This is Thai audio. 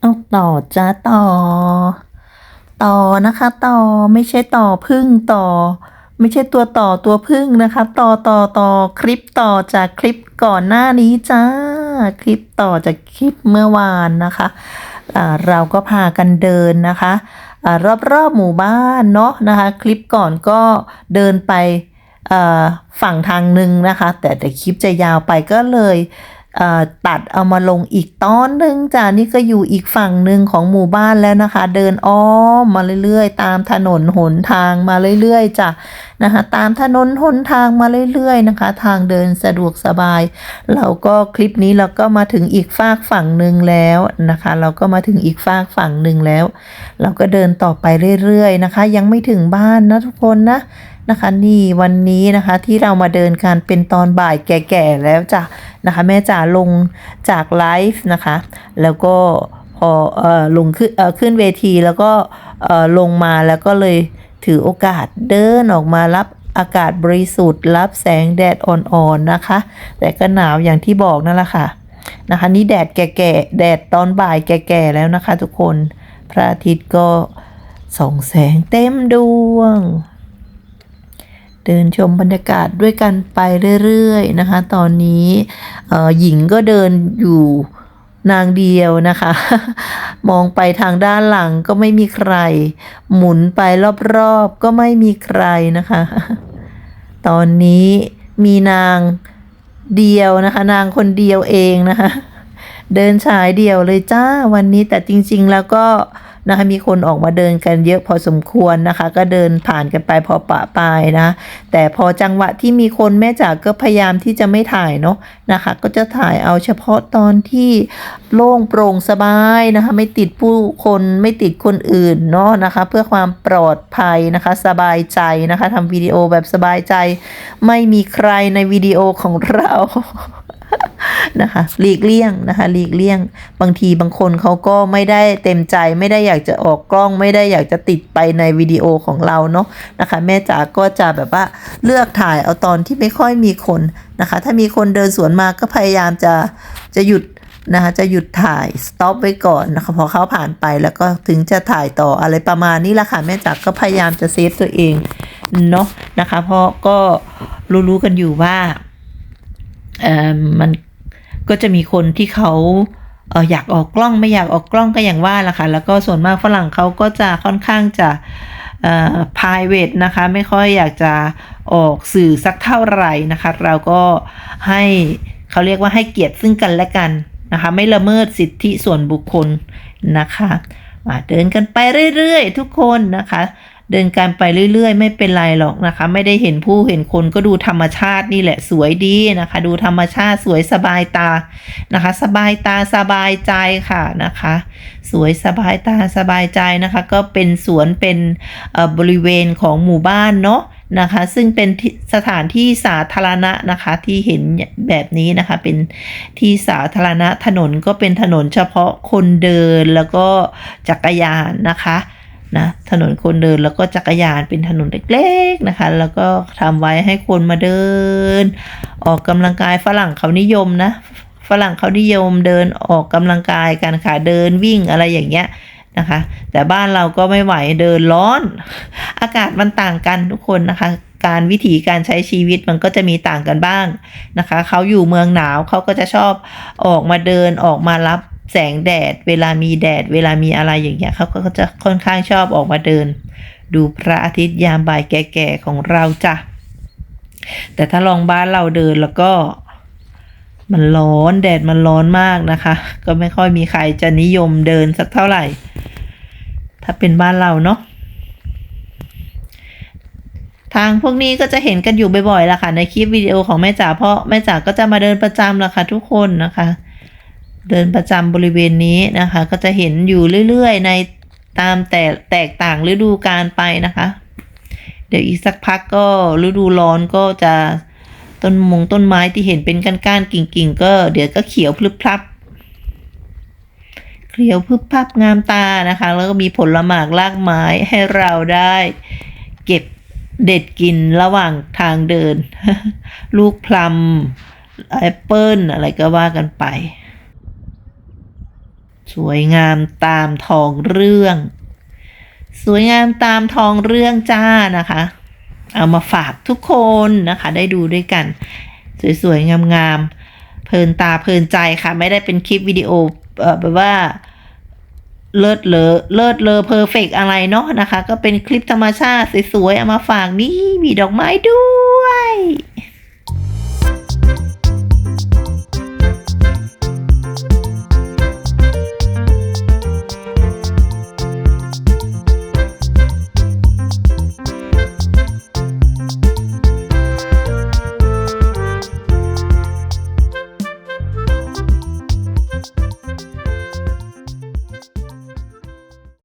เอาต่อจ้าต่อ ต่อนะคะ ต่อไม่ใช่ต่อพึ่งต่อ ไม่ใช่ตัวต่อตัวพึ่งนะคะ ต่อต่อต่อคลิปต่อจากคลิปก่อนหน้านี้จ้า คลิปต่อจากคลิปเมื่อวานนะคะอ่าเราก็พากันเดินนะคะรอบๆหมู่บ้านเนาะนะคะ คลิปก่อนก็เดินไปฝั่งทางหนึ่งนะคะ แต่แต่คลิปจะยาวไปก็เลย ตัดเอามาลงอีกตอนหนึ่งจ้ะนี่ก็อยู่อีกฝั่งหนึ่งของหมู่บ้านแล้วนะคะ เดินอ้อมมาเรื่อยๆ ตามถนนหนทางมาเรื่อยๆจ้ะ นะคะตามถนนหนทางมาเรื่อยๆนะคะ ทางเดินสะดวกสบาย เราก็คลิปนี้เราก็มาถึงอีกฝากฝั่งหนึ่งแล้วนะคะ เราก็มาถึงอีกฝากฝั่งหนึ่งแล้ว เราก็เดินต่อไปเรื่อยๆนะคะ ยังไม่ถึงบ้านนะทุกคนนะนะคะนี่วันนี้นะคะที่เรามาเดินกันเป็นตอนบ่ายแก่ๆแล้วจ้ะนะคะ แม่จ๋าลงจากไลฟ์นะคะ แล้วก็พอเออลงขึ้นเอ่อขึ้นเวทีแล้วก็เออลงมาแล้วก็เลย ถือโอกาสเดินออกมารับอากาศบริสุทธิ์ รับแสงแดดอ่อนๆนะคะ แต่ก็หนาวอย่างที่บอกนั่นแหละค่ะนะคะนี่แดดแก่ๆแดดตอนบ่ายแก่ๆแล้วนะคะ ทุกคนพระอาทิตย์ก็ส่องแสงเต็มดวง เดินชมบรรยากาศด้วยกันไปเรื่อยๆนะคะ ตอนนี้หญิงก็เดินอยู่นางเดียวนะคะ มองไปทางด้านหลังก็ไม่มีใคร หมุนไปรอบๆก็ไม่มีใครนะคะ ตอนนี้มีนางเดียวนะคะ นางคนเดียวเองนะคะ เดินฉายเดียวเลยจ้าวันนี้แต่จริงๆแล้วก็ นะคะมีคนออกมาเดินกันเยอะพอสมควรนะคะ ก็เดินผ่านกันไปพอปะปายนะ แต่พอจังหวะที่มีคนแม่จ๋าก็พยายามที่จะไม่ถ่ายเนาะนะคะ ก็จะถ่ายเอาเฉพาะตอนที่โล่งโปร่งสบายนะคะ ไม่ติดผู้คนไม่ติดคนอื่นเนาะนะคะ เพื่อความปลอดภัยนะคะ สบายใจนะคะทำวิดีโอแบบสบายใจ ไม่มีใครในวิดีโอของเรา นะคะหลีกเลี่ยงนะคะหลีกเลี่ยง บางทีบางคนเขาก็ไม่ได้เต็มใจไม่ได้อยากจะออกกล้อง ไม่ได้อยากจะติดไปในวิดีโอของเราเนาะนะคะแม่จ๋าก็จะแบบว่าเลือกถ่ายเอาตอนที่ไม่ค่อยมีคนนะคะ ถ้ามีคนเดินสวนมาก็พยายามจะจะหยุดนะคะจะหยุดถ่ายสต็อปไว้ก่อนนะคะพอเขาผ่านไปแล้วก็ถึงจะถ่ายต่ออะไรประมาณนี้แหละค่ะแม่จ๋าก็พยายามจะเซฟตัวเองเนาะนะคะเพราะก็รู้ๆกันอยู่ว่าเออมัน ก็จะมีคนที่เขาเอออยากออกกล้องไม่อยากออกกล้องก็อย่างว่าละค่ะ แล้วก็ส่วนมากฝรั่งเขาก็จะค่อนข้างจะเอ่อ private นะคะ ไม่ค่อยอยากจะออกสื่อสักเท่าไหร่นะคะ เราก็ให้เขาเรียกว่าให้เกียรติซึ่งกันและกันนะคะ ไม่ละเมิดสิทธิส่วนบุคคลนะคะมาเดินกันไปเรื่อยๆ ทุกคนนะคะ เดินกันไปเรื่อย ๆ ไม่เป็นไรหรอกนะคะ ไม่ได้เห็นผู้เห็นคนก็ดูธรรมชาตินี่แหละสวยดีนะคะ ดูธรรมชาติสวยสบายตานะคะ สบายตาสบายใจค่ะนะคะ สวยสบายตาสบายใจนะคะ ก็เป็นสวนเป็นเอ่อบริเวณของหมู่บ้านเนาะนะคะซึ่งเป็นที่สถานที่สาธารณะนะคะที่เห็นแบบนี้นะคะเป็นที่สาธารณะถนนก็เป็นถนนเฉพาะคนเดินแล้วก็จักรยานนะคะ นะถนนคนเดินแล้วก็จักรยานเป็นถนนเล็กๆนะคะ แล้วก็ทำไว้ให้คนมาเดิน ออกกำลังกายฝรั่งเขานิยมนะ ฝรั่งเขานิยมเดินออกกำลังกายกันค่ะเดินวิ่งอะไรอย่างเงี้ยนะคะ แต่บ้านเราก็ไม่ไหวเดินร้อน อากาศมันต่างกันทุกคนนะคะการวิถีการใช้ชีวิตมันก็จะมีต่างกันบ้างนะคะ เขาอยู่เมืองหนาวเขาก็จะชอบออกมาเดินออกมารับ แสงแดด เวลามีแดด เวลามีอะไรอย่างเงี้ยเขาก็จะค่อนข้างชอบออกมาเดิน ดูพระอาทิตย์ยามบ่ายแก่ๆของเราจ้ะแต่ถ้าลองบ้านเราเดินแล้วก็ มันร้อนแดดมันร้อนมากนะคะ ก็ไม่ค่อยมีใครจะนิยมเดินสักเท่าไหร่ ถ้าเป็นบ้านเราเนาะทางพวกนี้ก็จะเห็นกันอยู่บ่อยๆล่ะค่ะในคลิปวิดีโอของแม่จ๋าเพราะแม่จ๋าก็จะมาเดินประจำล่ะค่ะทุกคนนะคะ เดินประจำบริเวณนี้นะคะ ก็จะเห็นอยู่เรื่อยๆ ในตามแต่แตกต่างฤดูกาลไปนะคะ เดี๋ยวอีกสักพักก็ฤดูร้อนก็จะต้นมงต้นไม้ที่เห็นเป็นก้านๆกิ่งๆ ก็เดี๋ยวก็เขียวพลึบพลับเขียวพลึบพลับงามตานะคะ แล้วก็มีผลหมากลากไม้ให้เราได้เก็บเด็ดกินระหว่างทางเดิน ลูกพลัมแอปเปิลอะไรก็ว่ากันไป สวยงามตามทองเรื่อง สวยงามตามทองเรื่องจ้านะคะ เอามาฝากทุกคนนะคะ ได้ดูด้วยกัน สวยๆงามๆเพลินตาเพลินใจค่ะ ไม่ได้เป็นคลิปวิดีโอแบบว่าเลิศเลอเลิศเลอเพอร์เฟกอะไรเนาะนะคะ ก็เป็นคลิปธรรมชาติสวยๆเอามาฝากนี่มีดอกไม้ด้วย